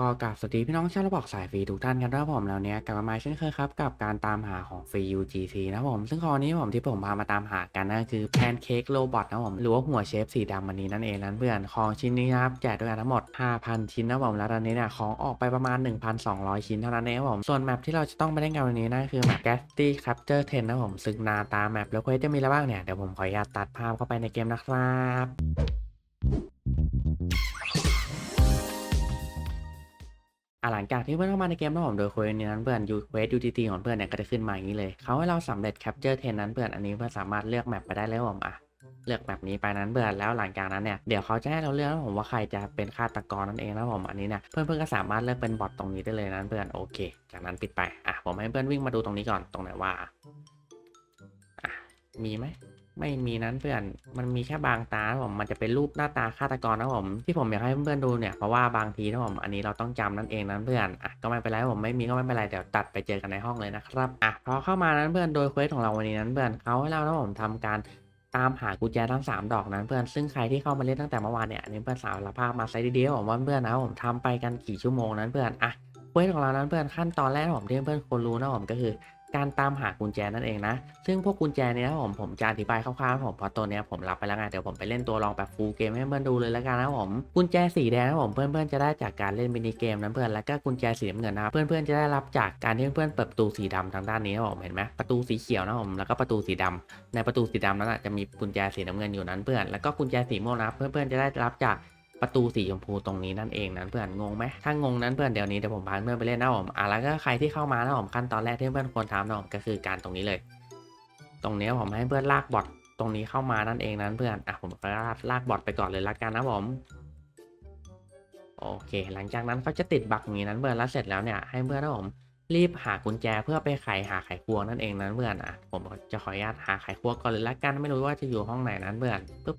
ก็กราบสวัสดีพี่น้องชาวระบอกสายฟรีทุกท่านกันด้วยผมแล้วเนี้ยกลับมาใหม่เช่นเคยครับกับการตามหาของฟรี UGC นะผม ซึ่งคราวนี้ผมที่ผมพามาตามหากันนั่นคือแพนเค้กโรบอทนะผมหรือว่าหัวเชฟสีดำวันนี้นั่นเองนั้นเพื่อนของชิ้นนี้นะครับแจกด้วยกันทั้งหมด 5,000 ชิ้นนะผมแล้วตอนนี้เนี่ยของออกไปประมาณ 1,200 ชิ้นเท่านั้นเองผมส่วนแมปที่เราจะต้องไปเล่นกันวันนี้นั่นคือแมป Gasty Capture 10นะครับผมซึ่งหนาตาแมปแล้วเควสจะมีอะไรบ้างเนี่ยเดี๋ยวผมขออนุญาตตัดภาพเข้าไปในเกมนะครับ อะหลังจากที่เพื่อนเข้ามาในเกมนะผมโดยเควสนี้นั้นเพื่อนยูเควส UTT ของเพื่อนเนี่ยก็จะขึ้นมาอย่างนี้เลยเขาให้เราสำเร็จ Capture 10นั้นเพื่อนอันนี้เพื่อนสามารถเลือกแมปไปได้เลยครับผมอะเลือกแมปนี้ไปนั้นเพื่อแล้วหลังจากนั้นเนี่ยเดี๋ยวเขาจะให้เราเลือกนะผมว่าใครจะเป็นฆาตกรนั่นเองนะผมอันนี้เนี่ยเพื่อนเพื่อนๆก็สามารถเลือกเป็นบอทตรงนี้ได้เลยนั้นเพื่อนโอเค จากนั้นปิดไปอะผมให้เพื่อนวิ่งมาดูตรงนี้ก่อนตรงไหนว่าอะมีไหม ไม่มีนั้นเพื่อน มันมีแค่บางตานะผม มันจะเป็นรูปหน้าตาฆาตกรนะผม ที่ผมอยากให้เพื่อนๆดูเนี่ย เพราะว่าบางทีนะผม อันนี้เราต้องจำนั่นเองนั้นเพื่อน อะ ก็ไม่เป็นไรผมไม่มีก็ไม่เป็นไร เดี๋ยวตัดไปเจอกันในห้องเลยนะครับ อะ พอเข้ามานั้นเพื่อน โดยเควสของเราวันนี้นั้นเพื่อนเขาให้เรานะผมทำการตามหากุญแจทั้ง 3 ดอกนั้นเพื่อนซึ่งใครที่เข้ามาเล่นตั้งแต่เมื่อวานเนี่ยอันนี้เพื่อนสารภาพมาไซด์เดียวผมว่าเพื่อนนะผมทำไปกันกี่ชั่วโมงนั้นเพื่อนอะเควสของเรานั้นเพื่อนขั้นตอนแรกผมที่เพื่อนควรรู้นะผมก็คือ การตามหากุญแจนั่นเองนะ ซึ่งพวกกุญแจเนี้ยผมผมจะอธิบายคร่าวๆผมเพราะตัวเนี้ยผมรับไปแล้วไงเดี๋ยวผมไปเล่นตัวลองแบบฟูลเกมให้เพื่อนดูเลยแล้วกันนะผมกุญแจสีแดงนะผมเพื่อนๆจะได้จากการเล่นมินิเกมนั้นเพื่อนแล้วก็กุญแจสีน้ำเงินนะครับเพื่อนๆจะได้รับจากการที่เพื่อนๆเปิดประตูสีดำทางด้านนี้นะผมเห็นไหมประตูสีเขียวนะผมแล้วก็ประตูสีดำในประตูสีดำนั้นจะมีกุญแจสีน้ำเงินอยู่นั้นเพื่อนแล้วก็กุญแจสีม่วงนะครับเพื่อนๆจะได้รับจาก ประตูสีชมพูตรงนี้นั่นเองนั้นเพื่อนงงไหมถ้างงนั้นเพื่อนเดี๋ยวนี้เดี๋ยวผมพาเพื่อนไปเล่นนะผมอะแล้วก็ใครที่เข้ามานะผมขั้นตอนแรกที่เพื่อนควรทำนะผมก็คือการตรงนี้เลย ตรงนี้ผมให้เพื่อนลากบอทตรงนี้เข้ามานั่นเองนั้นเพื่อนอะผมก็ลากลากบอทไปก่อนเลยละกันนะผมโอเค หลังจากนั้นเขาจะติดบักอย่างนี้นั้นเพื่อนแล้วเสร็จแล้วเนี่ยให้เพื่อนนะผมรีบหากุญแจเพื่อไปไขหาไขควงนั่นเองนั้นเพื่อนอะผมจะขออนุญาตหาไขควงก่อนเลยละกันไม่รู้ว่าจะอยู่ห้องไหนนั้นเพื่อนปึ๊บ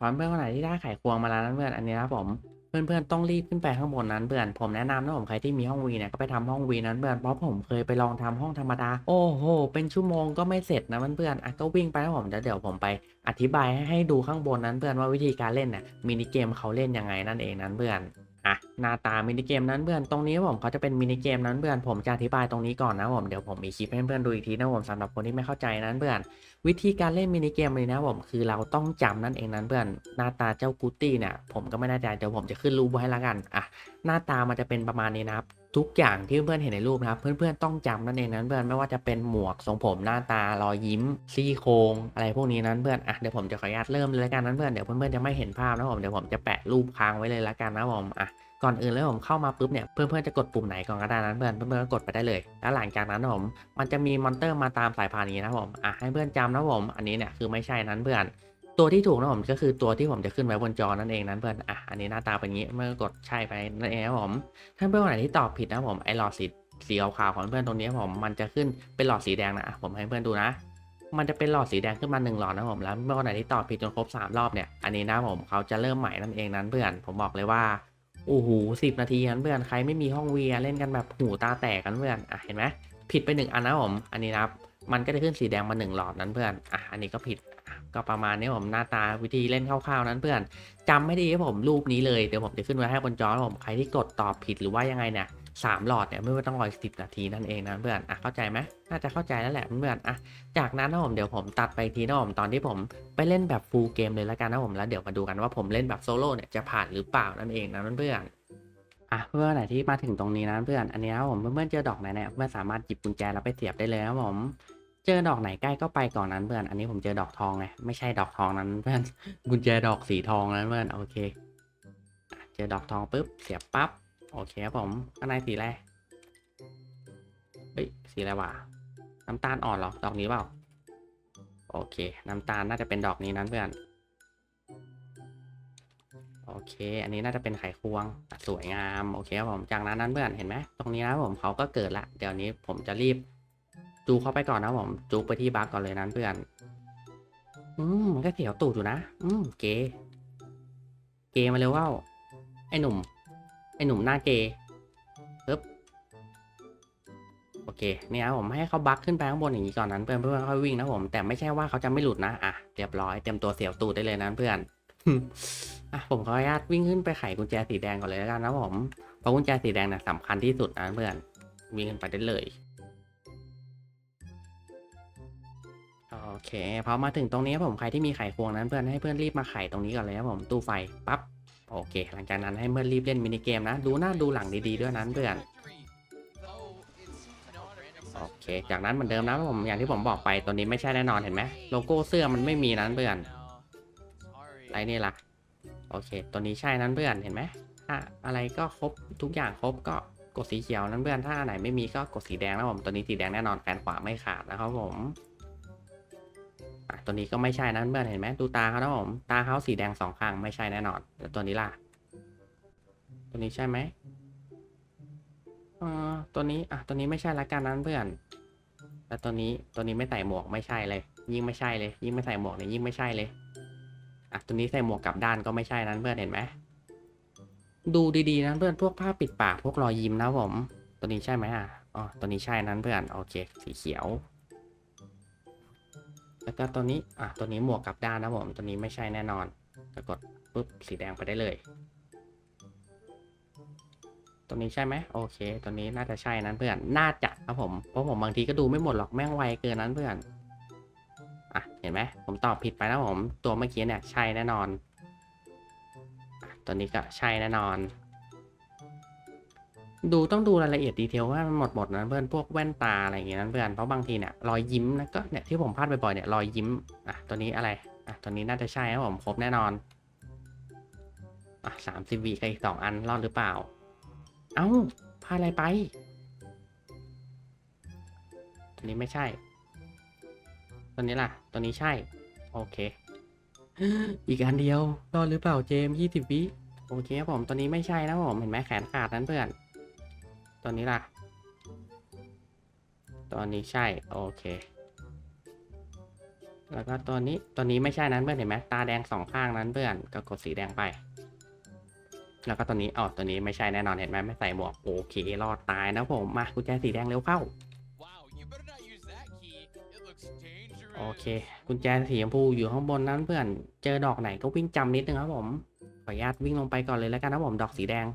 ความเพื่อนคนไหนที่ได้ไขควงมาแล้วนั้นเพื่อนอันนี้นะครับผมเพื่อนๆต้องรีบขึ้นไปข้างบนนั้นเพื่อนผมแนะนำนะผมใครที่มีห้องวีเนี่ยก็ไปทำห้องวีนั้นเพื่อนเพราะผมเคยไปลองทำห้องธรรมดาโอ้โหเป็นชั่วโมงก็ไม่เสร็จนะเพื่อนๆอะก็วิ่งไปนะผมเดี๋ยวเดี๋ยวผมไปอธิบายให้ให้ดูข้างบนนั้นเพื่อนว่าวิธีการเล่นเนี่ยมินิเกมเขาเล่นยังไงนั่นเองนั้นเพื่อน อะหน้าตามินิเกมนั้นเพื่อนตรงนี้ผมเขาจะเป็นมินิเกมนั้นเพื่อนผมจะอธิบายตรงนี้ก่อนนะผมเดี๋ยวผมมีคลิปให้เพื่อนดูอีกทีนะผมสำหรับคนที่ไม่เข้าใจนั้นเพื่อนวิธีการเล่นมินิเกมเลยนะผมคือเราต้องจำนั่นเองนั้นเพื่อนหน้าตาเจ้ากูตี้เนี่ยผมก็ไม่แน่ใจเดี๋ยวผมจะขึ้นรูปไว้ให้ละกันอะหน้าตามันจะเป็นประมาณนี้นะครับ ทุกอย่างที่เพื่อนเห็นในรูปนะครับ เพื่อนๆต้องจำนั่นเองนั้นเพื่อนไม่ว่าจะเป็นหมวกทรงผมหน้าตารอยยิ้มซี่โครงอะไรพวกนี้นั้นเพื่อนอะเดี๋ยวผมจะขออนุญาตเริ่มเลยละกันนั้นเพื่อนเดี๋ยวเพื่อนๆจะไม่เห็นภาพนะผมเดี๋ยวผมจะแปะรูปค้างไว้เลยละกันนะผมอะก่อนอื่นเลยผมเข้ามาปุ๊บเนี่ยเพื่อนๆจะกดปุ่มไหนก่อนก็ได้นั้นเพื่อนเพื่อนๆก็กดไปได้เลย แล้วหลังจากนั้นผมมันจะมีมอนเตอร์มาตามสายพานนี้นะผมอะให้เพื่อนจำนะผมอันนี้เนี่ยคือไม่ใช่นั้นเพื่อน ตัวที่ถูกนะผมก็คือตัวที่ผมจะขึ้นไว้บนจอนั่นเองนั้นเพื่อนอะอันนี้หน้าตาเป็นงี้เมื่อกดใช่ไปนั่นเองนะผมถ้าเพื่อนคนไหนที่ตอบผิดนะผมไอ้หลอดสีสีขาวๆของเพื่อนตรงนี้ผมมันจะขึ้นเป็นหลอดสีแดงนะอะผมให้เพื่อนดูนะ มันจะเป็นหลอดสีแดงขึ้นมาหนึ่งหลอดนะผมแล้วเมื่อคนไหนที่ตอบผิดจนครบสามรอบเนี่ยอันนี้นะผมเขาจะเริ่มใหม่นั่นเองนั้นเพื่อนผมบอกเลยว่าโอ้โหสิบนาทีนั้นเพื่อนใครไม่มีห้องเวียเล่นกันแบบหูตาแตกกันเพื่อนอะเห็นไหมผิดไปหนึ่งอันนะผมอันนี้นะครับมันก็จะขึ้นสีแดงมาหนึ่งหลอดนั้นเพื่อนอะอันนี้ก็ผิด ก็ประมาณนี้ผมหน้าตาวิธีเล่นคร่าวๆนั้นเพื่อนจำไม่ดีครับผมรูปนี้เลยเดี๋ยวผมจะขึ้นไว้ให้บนจอนผมใครที่กดตอบผิดหรือว่ายังไงเนี่ยสามหลอดเนี่ยไม่ต้องรอสิบนาทีนั่นเองนะเพื่อนอะเข้าใจไหมน่าจะเข้าใจแล้วแหละเพื่อนอะจากนั้นนะผมเดี๋ยวผมตัดไปทีนะผมตอนที่ผมไปเล่นแบบฟูลเกมเลยแล้วกันนะผมแล้วเดี๋ยวมาดูกันว่าผมเล่นแบบโซโล่เนี่ยจะผ่านหรือเปล่านั่นเองนะเพื่อนอะเพื่อนไหนที่มาถึงตรงนี้นะเพื่อนอันนี้นะผมเพื่อนเจอดอกไหนเนี่ยเพื่อนสามารถหยิบกุญแจแล้วไปเสียบได้เลยนะผม เจอดอกไหนใกล้ก็ไปก่อนนั้นเพื่อน อันนี้ผมเจอดอกทองไงไม่ใช่ดอกทองนั้นเพื่อนกุญแจดอกสีทองนั้นเพื่อนโอเค เจอดอกทองปุ๊บเสียบปั๊บโอเคครับผมข้างในสีอะไรเฮ้ยสีอะไรวะน้ำตาลอ่อนหรอดอกนี้เปล่าโอเค น้ำตาลน่าจะเป็นดอกนี้นั้นเพื่อนโอเค อันนี้น่าจะเป็นไขควงสวยงาม โอเคครับผม จากนั้นนั้นเพื่อนเห็นไหมตรงนี้นะผมเขาก็เกิดละ เดี๋ยวนี้ผมจะรีบ จูเข้าไปก่อนนะผมจูไปที่บัคก่อนเลยนั้นเพื่อน อืมมันก็เสียวตูดอยู่นะ อืมเก เกมาเร็วว่าไอ้หนุ่ม ไอ้หนุ่มหน้าเกปึ๊บโอเค เนี่ยผมให้เขาบัคขึ้นไปข้างบนอย่างนี้ก่อนนั้น เพื่อนเพื่อนค่อยวิ่งนะผม แต่ไม่ใช่ว่าเขาจะไม่หลุดนะ อะ เรียบร้อย เตรียมตัวเสียวตูดได้เลยนั้นเพื่อนอะผมขออนุญาตวิ่งขึ้นไปไขกุญแจสีแดงก่อนเลยแล้วกันนะผม เพราะกุญแจสีแดงนี่ยสำคัญที่สุดนะเพื่อน วิ่งขึ้นไปได้เลย โอเคพอมาถึงตรงนี้ครับผมใครที่มีไขควงนั้นเพื่อนให้เพื่อนรีบมาไขตรงนี้ก่อนเลยครับผมตู้ไฟปั๊บโอเค หลังจากนั้นให้เพื่อนรีบเล่นมินิเกมนะ ดูหน้าดูหลังดีๆด้วยนั้นเพื่อนโอเค จากนั้นเหมือนเดิมนะผมอย่างที่ผมบอกไปตัวนี้ไม่ใช่แน่นอนเห็นไหมโลโก้เสื้อมันไม่มีนั้นเพื่อนไรนี่ล่ะโอเค ตัวนี้ใช่นั้นเพื่อนเห็นไหมถ้าอะไรก็ครบทุกอย่างครบก็กดสีเขียวนั้นเพื่อนถ้าไหนไม่มีก็กดสีแดงนะผมตัวนี้สีแดงแน่นอนแขนขวาไม่ขาดนะครับผม ตัวนี้ก็ไม่ใช่นะเพื่อนเห็นไหมดูตาเขานะผมตาเขาสีแดงสองข้างไม่ใช่แน่นอนแต่ตัวนี้ล่ะ ตัวนี้ใช่ไหมเออตัวนี้อะตัวนี้ไม่ใช่ละกันนั้นเพื่อนแต่ตัวนี้ตัวนี้ไม่ใส่หมวกไม่ใช่เลย ยิ่งไม่ใช่เลย ยิ่งไม่ใส่หมวกเนี่ยยิ่งไม่ใช่เลยอะตัวนี้ใส่หมวกกลับด้านก็ไม่ใช่นั้นเพื่อนเห็นไหมดูดีๆนะเพื่อนพวกผ้าปิดปากพวกรอยยิ้มนะผม ตัวนี้ใช่ไหมอะอ๋อตัวนี้ใช่นั้นเพื่อนโอเค สีเขียว แล้วก็ตัวนี้อะตัวนี้หมวกกลับด้านนะผมตัวนี้ไม่ใช่แน่นอนจะกดปุ๊บสีแดงไปได้เลย ตัวนี้ใช่ไหมโอเค ตัวนี้น่าจะใช่นั้นเพื่อนน่าจะครับผมเพราะผมบางทีก็ดูไม่หมดหรอกแม่งไวเกินนั้นเพื่อนอะเห็นไหมผมตอบผิดไปนะผมตัวเมื่อกี้เนี่ยใช่แน่นอนตัวนี้ก็ใช่แน่นอน ดูต้องดูรายละเอียดดีเทลว่ามันหมดหมดนะเพื่อนพวกแว่นตาอะไรอย่างเงี้ยนะเพื่อนเพราะบางทีเนี่ยรอยยิ้มนะก็เนี่ยที่ผมพลาดบ่อยๆเนี่ยรอยยิ้มอะตัวนี้อะไรอะตัวนี้น่าจะใช่ครับผมครบแน่นอนอะสามสิบวิกับอีกสองอันรอดหรือเปล่า เอ้าพลาดอะไรไปตัวนี้ไม่ใช่ ตัวนี้ล่ะ ตัวนี้ใช่ โอเค อีกอันเดียวรอดหรือเปล่าเจมยี่สิบวิโอเคครับผมตัวนี้ไม่ใช่นะผมเห็นไหมแขนขาดนั้นเพื่อน ตัวนี้ล่ะ ตัวนี้ใช่ โอเค แล้วก็ตัวนี้ ตัวนี้ไม่ใช่นั้นเพื่อนเห็นไหมตาแดงสองข้างนั้นเพื่อนก็กดสีแดงไป แล้วก็ตัวนี้อ๋อตัวนี้ไม่ใช่แน่นอนเห็นไหมไม่ใส่หมวกโอเครอดตายนะผมมากุญแจสีแดงเร็วเข้า Wow, you better not use that key. It looks dangerous. โอเค กุญแจสีชมพูอยู่ข้างบนนั้นเพื่อน เจอดอกไหนก็วิ่งจำนิดนึงครับผม ขออนุญาตวิ่งลงไปก่อนเลยแล้วกันนะผม ดอกสีแดง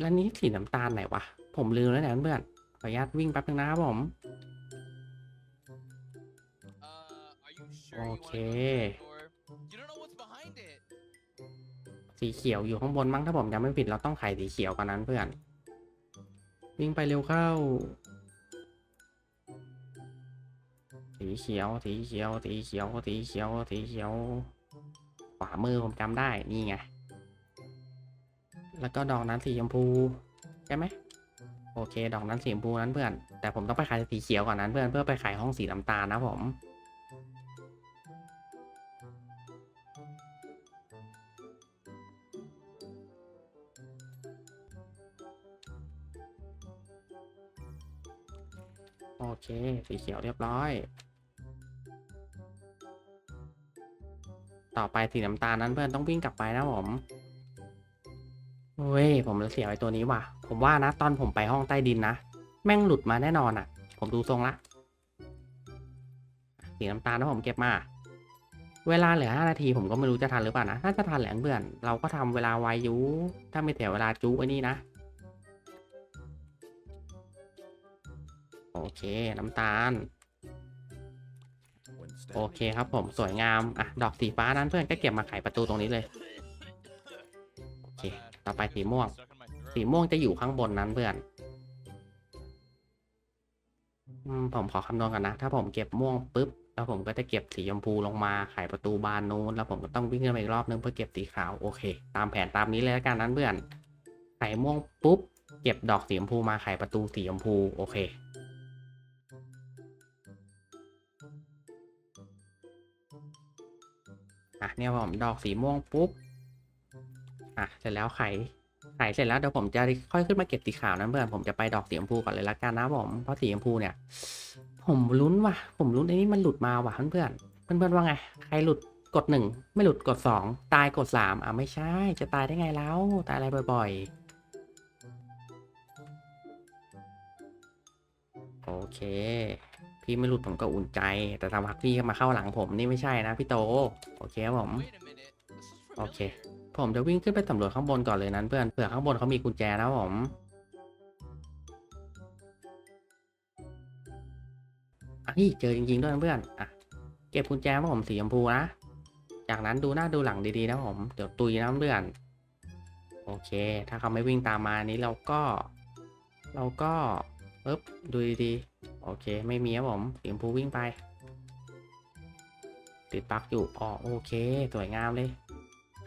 แล้วนี้สีน้ำตาลไหนวะ ผมลืมแล้วเนี่ยเพื่อนขออนุญาตวิ่งแป๊บนึงนะครับผม Uh, are you sure you wanna go Okay. through that door? You don't know what's behind it. สีเขียวอยู่ข้างบนมั้งถ้าผมจำไม่ผิดเราต้องไขสีเขียวกว่านั้นเพื่อน วิ่งไปเร็วเข้า สีเขียว สีเขียว สีเขียว สีเขียว สีเขียว ขวามือผมจำได้ นี่ไง แล้วก็ดอกนั้นสีชมพูใช่ไหมโอเค ดอกนั้นสีชมพูนั้นเพื่อน แต่ผมต้องไปขายสีเขียวก่อนนั้นเพื่อนเพื่อไปขายห้องสีน้ำตาลนะผมโอเค สีเขียวเรียบร้อย ต่อไปสีน้ำตาลนั้นเพื่อนต้องวิ่งกลับไปนะผม เว้ย ผมเสียไอ้ตัวนี้ว่ะ ผมว่านะ ตอนผมไปห้องใต้ดินนะ แม่งหลุดมาแน่นอนอะ ผมดูทรงละ สีน้ำตาลนะผมเก็บมา เวลาเหลือห้านาทีผมก็ไม่รู้จะทันหรือเปล่านะ ถ้าจะทันแหละเพื่อน เราก็ทำเวลาไวยู่ถ้าไม่เสียเวลาจู้ไอ้นี่นะ โอเค น้ำตาล โอเคครับผม สวยงาม อะ ดอกสีฟ้านั้นเพื่อนก็เก็บมาไขประตูตรงนี้เลย โอเค ต่อไปสีม่วง Stuck in my throat. สีม่วงจะอยู่ข้างบนนั้นเพื่อนอมผมขอคำนวณกันนะ ถ้าผมเก็บม่วงปุ๊บ แล้วผมก็จะเก็บสีชมพูลงมาไขประตูบานนู้น แล้วผมก็ต้องวิ่งขึ้นไปอีกรอบนึงเพื่อเก็บสีขาว โอเค ตามแผนตามนี้เลยแล้วกันนั้นเพื่อน ไขม่วงปุ๊บ เก็บดอกสีชมพูมาไขประตูสีชมพู โอเคอะเนี่ยผมดอกสีม่วงปุ๊บ อะเสร็จแล้วไขไขเสร็จแล้วเดี๋ยวผมจะค่อยขึ้นมาเก็บสีขาวนะเพื่อนผมจะไปดอกสีชมพูก่อนเลยละกันนะผมเพราะสีชมพูเนี่ย ผมลุ้นว่ะ ผมลุ้นไอ้นี่มันหลุดมาว่ะเพื่อนเพื่อนเพื่อนๆว่าไงใครหลุดกดหนึ่งไม่หลุดกดสองตายกดสามอะไม่ใช่ จะตายได้ไงแล้วตายอะไรบ่อย ๆ โอเค พี่ไม่หลุดผมก็อุ่นใจ แต่ถ้าพักพี่มาเข้าหลังผมนี่ไม่ใช่นะพี่โต โอเคครับผม Wait a minute. This is โอเค familiar. ผมจะวิ่งขึ้นไปสำรวจข้างบนก่อนเลยนั้นเพื่อนเผื่อข้างบนเขามีกุญแจนะผมอะนี่เจอจริงๆด้วยเพื่อนอะเก็บกุญแจมาผมสีชมพูนะ จากนั้นดูหน้าดูหลังดีๆนะผม เดี๋ยวตุยนะเพื่อน โอเค ถ้าเขาไม่วิ่งตามมานี้เราก็ เราก็ปึ๊บดูดีๆ โอเค ไม่มีครับผมสีชมพูวิ่งไป ติดปักอยู่อ๋อโอเค สวยงามเลย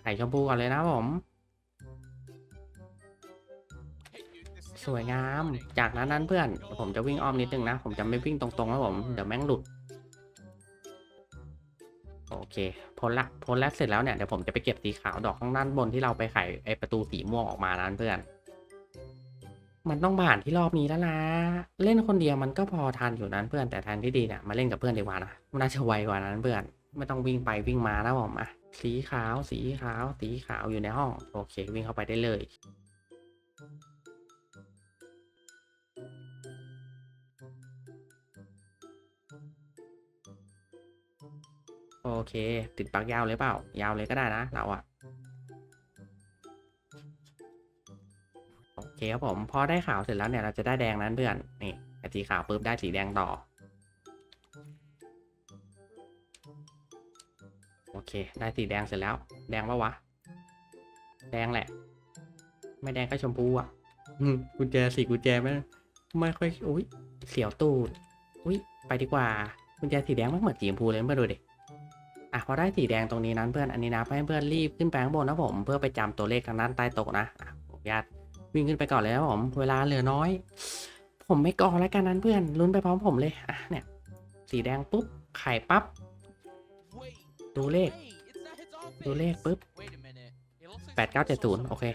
ข่ชมพูก่อนเลยนะผม สวยงาม จากนั้นนั้นเพื่อน ผมจะวิ่งอ้อมนิดนึงนะ ผมจะไม่วิ่งตรงๆแล้วผม เดี๋ยวแม่งหลุด โอเคพ้นละพ้นแล้วเสร็จแล้วเนี่ย เดี๋ยวผมจะไปเก็บสีขาวดอกข้างด้านบนที่เราไปไขไอประตูสีม่วงออกมานั้นเพื่อน มันต้องผ่านที่รอบนี้แล้วนะ เล่นคนเดียวมันก็พอทันอยู่นั้นเพื่อน แต่แทางที่ดีเนี่ย มาเล่นกับเพื่อนดีกว่านะ มันน่าจะไวกว่านั้นเพื่อน ไม่ต้องวิ่งไปวิ่งมาแล้วผมอะ สีขาว สีขาว สีขาวอยู่ในห้อง โอเค วิ่งเข้าไปได้เลย โอเค ติดปลั๊กยาวเลยเปล่า ยาวเลยก็ได้นะ เราอะโอเคครับผม พอได้ขาวเสร็จแล้วเนี่ย เราจะได้แดงนั้นเพื่อน นี่สีขาวปุ๊บได้สีแดงต่อ เค ได้สีแดงเสร็จแล้ว แดงปะวะ แดงแหละ ไม่แดงก็ชมพูอะอืมกุญแจสีกุญแจไม่ไม่ค่อยอุ้ยเสียวตูดอุ้ยไปดีกว่ากุญแจสีแดงมันเหมือนสีชมพูเลยมาดูดิอะพอได้สีแดงตรงนี้นั้นเพื่อนอันนี้นะให้เพื่อนรีบขึ้นไปข้างบนนะผมเพื่อไปจำตัวเลขทางด้านใต้โต๊ะนะอะผมญาตวิ่งขึ้นไปก่อนเลยนะผม เวลาเหลือน้อย ผมไม่กอแล้วกันนั้นเพื่อนลุ้นไปพร้อมผมเลยอะเนี่ย สีแดงปุ๊บไข่ปั๊บ Wait, ดูเลข ดูเลขปุ๊บแปดเก้าเจ็ดศูนย์โอเค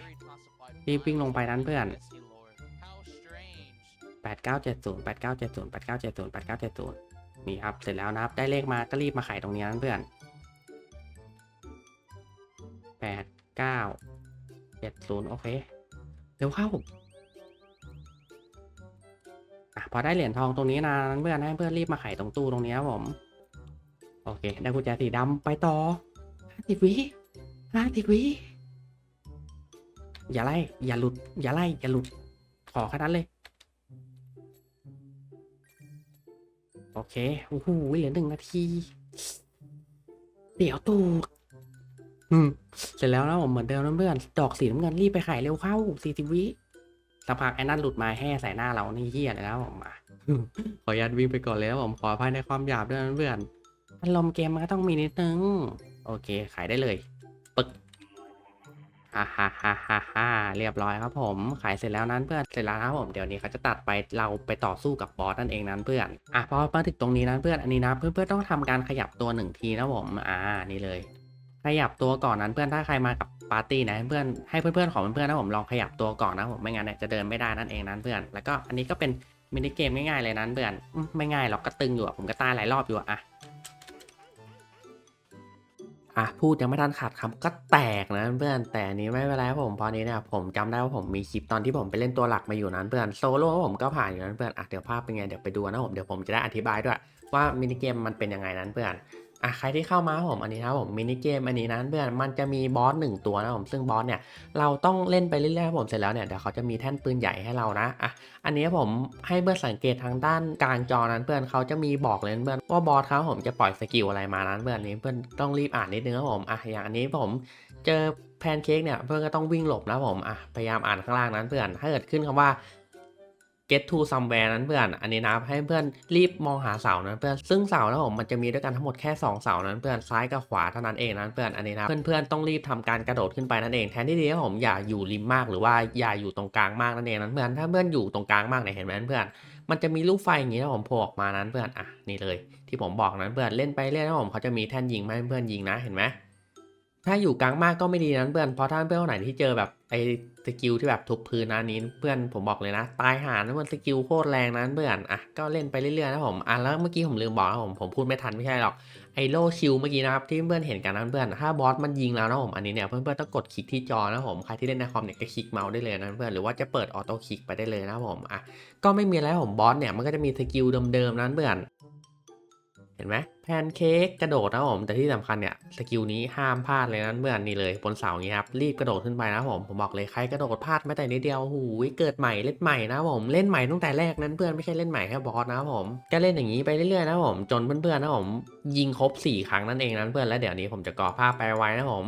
รีบวิ่งลงไปนั้นเพื่อนแปดเก้าเจ็ดศูนย์แปดเก้าเจ็ดศูนย์แปดเก้าเจ็ดศูนย์แปดเก้าเจ็ดศูนย์นี่ครับ เสร็จแล้วนะครับ ได้เลขมาก็รีบมาไขตรงนี้นั้นเพื่อนแปดเก้าเจ็ดศูนย์โอเค เร็วเข้าอะพอได้เหรียญทองตรงนี้นะนั้นเพื่อนให้เพื่อนรีบมาไขตรงตู้ตรงนี้ครับผม โอเค ได้กุญแจสีดำไปต่อห้าสิบวิห้าสิบวิอย่าไล่ อย่าหลุด อย่าไล่ อย่าหลุด ขอแค่นั้นเลย โอเค โอ้โห เหลือหนึ่งนาที เดี๋ยวตูดอืม เสร็จแล้วนะผมเหมือนเดิมนะเพื่อนดอกสีน้ำเงินรีบไปขายเร็วเข้าสี่สิบวิสักพักไอ้นั่นหลุดมาแห่ใส่หน้าเรา นี่เฮี้ยเลยนะผมมา ขออนุญาตวิ่งไปก่อนเลยนะผมขออภัยในความหยาบด้วยนะเพื่อน อารมณ์เกมมันก็ต้องมีนิดนึง โอเค ขายได้เลย ปึ๊กฮ่าฮ่าฮ่าฮ่าฮ่าเรียบร้อยครับผม ขายเสร็จแล้วนั้นเพื่อน เสร็จแล้วครับผม เดี๋ยวนี้เขาจะตัดไปเราไปต่อสู้กับบอสนั่นเองนั้นเพื่อน อะพอมาถึงตรงนี้นั้นเพื่อน อันนี้นะเพื่อนๆต้องทำการขยับตัวหนึ่งทีนะผม อ่า นี่เลย ขยับตัวก่อนนั้นเพื่อน ถ้าใครมากับปาร์ตี้นะเพื่อนให้เพื่อนๆของเพื่อนๆนะผมลองขยับตัวก่อนนะผม ไม่งั้นเนี่ยจะเดินไม่ได้นั่นเองนั้นเพื่อน แล้วก็อันนี้ก็เป็นมินิเกมง่ายๆเลยนั้นเพื่อน ไม่ง่ายหรอกก็ตึงอยู่ผมก็ตายหลายรอบอยู่อะ อะพูดยังไม่ทันขาดคำก็แตกนะเพื่อนแต่นี้ไม่เป็นไรครับผมเพราะนี้เนี่ยผมจำได้ว่าผมมีคลิปตอนที่ผมไปเล่นตัวหลักมาอยู่นั้นเพื่อนโซโล่ผมก็ผ่านอยู่นั้นเพื่อนอะเดี๋ยวภาพเป็นไงเดี๋ยวไปดูนะผมเดี๋ยวผมจะได้อธิบายด้วยว่ามินิเกมมันเป็นยังไงนั้นเพื่อน อะใครที่เข้ามาผมอันนี้นะครับผมมินิเกมอันนี้นั้นเพื่อนมันจะมีบอสหนึ่งตัวนะผมซึ่งบอสเนี่ยเราต้องเล่นไปเรื่อยๆผมเสร็จแล้วเนี่ยเดี๋ยวเขาจะมีแท่นปืนใหญ่ให้เรานะอะอันนี้ผมให้เพื่อนสังเกตทางด้านกลางจอนั้นเพื่อนเขาจะมีบอกเลยนเพื่อนว่าบอสเขาผมจะปล่อยสกิลอะไรมานั้นเพื่อนนี้เพื่อนต้องรีบอ่านนิดนึงครับผมอะอย่างอันนี้ผมเจอแพนเค้กเนี่ยเพื่อนก็ต้องวิ่งหลบนะผมอะพยายามอ่านข้างล่างนั้นเพื่อนถ้าเกิดขึ้นคำว่า get to somewhere นั้นเพื่อน อันนี้นะให้เพื่อนรีบมองหาเสานั้นเพื่อน ซึ่งเสานะผมมันจะมีด้วยกันทั้งหมดแค่สองเสานั้นเพื่อน ซ้ายกับขวาเท่านั้นเองนั้นเพื่อน อันนี้นะเพื่อนๆต้องรีบทำการกระโดดขึ้นไปนั่นเอง แทนที่ดีผมอย่าอยู่ริมมากหรือว่าอย่าอยู่ตรงกลางมากนั่นเองนั้นเพื่อน ถ้าเพื่อนอยู่ตรงกลางมากเนี่ยเห็นไหมเพื่อน มันจะมีลูกไฟอย่างนี้นะผมโผล่ออกมานั้นเพื่อน อะนี่เลย ที่ผมบอกนั้นเพื่อน เล่นไปเรื่อยนะผมเขาจะมีแท่นยิงมาให้เพื่อนยิงนะ เห็นไหม ถ้าอยู่กลางมากก็ไม่ดีนั้นเพื่อน เพราะถ้าเพื่อนคนไหนที่เจอแบบไอ้สกิลที่แบบทุบพื้นนะนี้เพื่อนผมบอกเลยนะ ตายหานะมันสกิลโคตรแรงนั้นเพื่อนอะก็เล่นไปเรื่อยๆนะผมอะแล้วเมื่อกี้ผมลืมบอกนะผมผมพูดไม่ทันไม่ใช่หรอกไอโลชิลเมื่อกี้นะครับที่เพื่อนเห็นกันนะเพื่อนถ้าบอสมันยิงแล้วนะผมอันนี้เนี่ยเพื่อนๆต้องกดคลิกที่จอนะผมใครที่เล่นในคอมเนี่ยก็คลิกเมาส์ได้เลยนะเพื่อนหรือว่าจะเปิดออโต้คลิกไปได้เลยนะผมอะก็ไม่มีอะไรผมบอสเนี่ยมันก็จะมีสกิลเดิมๆนั้นเพื่อน เห็นไหมแพนเค้กกระโดดนะผมแต่ที่สำคัญเนี่ยสกิลนี้ห้ามพลาดเลยนะเพื่อนนี่เลยบนเสาอย่างนี้ครับรีบกระโดดขึ้นไปนะผมผมบอกเลยใครกระโดดพลาดแม้แต่นิดเดียวหูยเกิดใหม่เล่นใหม่นะผมเล่นใหม่ตั้งแต่แรกนั้นเพื่อนไม่ใช่เล่นใหม่แค่บอสนะผมก็เล่นอย่างนี้ไปเรื่อยๆนะผมจนเพื่อนๆนะผมยิงครบสี่ครั้งนั่นเองนั่นเพื่อนแล้วเดี๋ยวนี้ผมจะก่อภาพไปไว้นะผม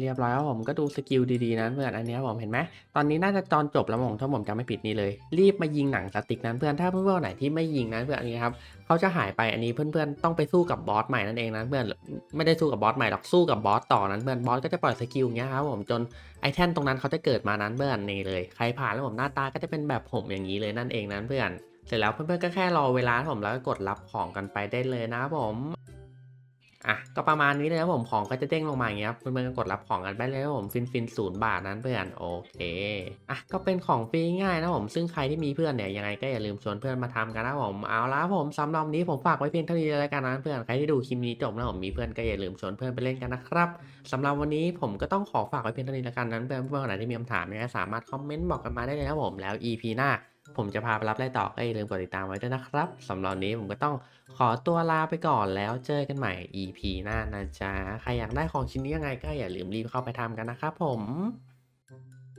เรียบร้อยครับผมก็ดูสกิลดีๆนะเพื่อนอันนี้ผมเห็นไหมตอนนี้น่าจะตอนจบแล้วผมถ้าผมจำไม่ผิดนี่เลย รีบมายิงหนังสติ๊กนั้นเพื่อนถ้าเพื่อนๆไหนที่ไม่ยิงนะเพื่อนอันนี้ครับเขาจะหายไปอันนี้เพื่อนๆต้องไปสู้กับบอสใหม่นั่นเองนะเพื่อนไม่ได้สู้กับบอสใหม่หรอกสู้กับบอสต่อนั้นเพื่อนบอสก็จะปล่อยสกิลอย่างเงี้ยครับผมจนไอแท่นตรงนั้นเขาจะเกิดมานั้นเพื่อนนี่เลยใครผ่านแล้วผมหน้าตาก็จะเป็นแบบผมอย่างนี้เลยนั่นเองนะเพื่อนเสร็จแล้วเพื่อนๆก็แค่รอเวลาผมแล้วก็กดรับของกันไปได้เลยนะผม อะก็ประมาณนี้เลยครับผมของก็จะเด้งลงมาอย่างเงี้ยครับเพื่อนๆก็กดรับของกันไปเลยครับผมฟินฟินศูนย์บาทนั้นเพื่อนโอเคอะก็เป็นของฟรีง่ายนะผมซึ่งใครที่มีเพื่อนเนี่ยยังไงก็อย่าลืมชวนเพื่อนมาทำกันนะผมเอาละผมสำหรับวันนี้ผมฝากไว้เพียงเท่านี้เลยละกันนะเพื่อนใครที่ดูคลิปนี้จบแล้วผมมีเพื่อนก็อย่าลืมชวนเพื่อนไปเล่นกันนะครับสำหรับวันนี้ผมก็ต้องขอฝากไว้เพียงเท่านี้ละกันนั้นเพื่อนเพื่อนคนไหนที่มีคำถามเนี่ยสามารถคอมเมนต์บอกกันมาได้เลยครับผมแล้ว EP หน้า ผมจะพาไปรับไล่ต่อก็อย่าลืมกดติดตามไว้ด้วยนะครับสำหรับนนี้ผมก็ต้องขอตัวลาไปก่อนแล้วเจอกันใหม่ EP หน้านะจ๊ะ ใครอยากได้ของชิ้นนี้ยังไงก็อย่าลืมรีบเข้าไปทำกันนะครับผม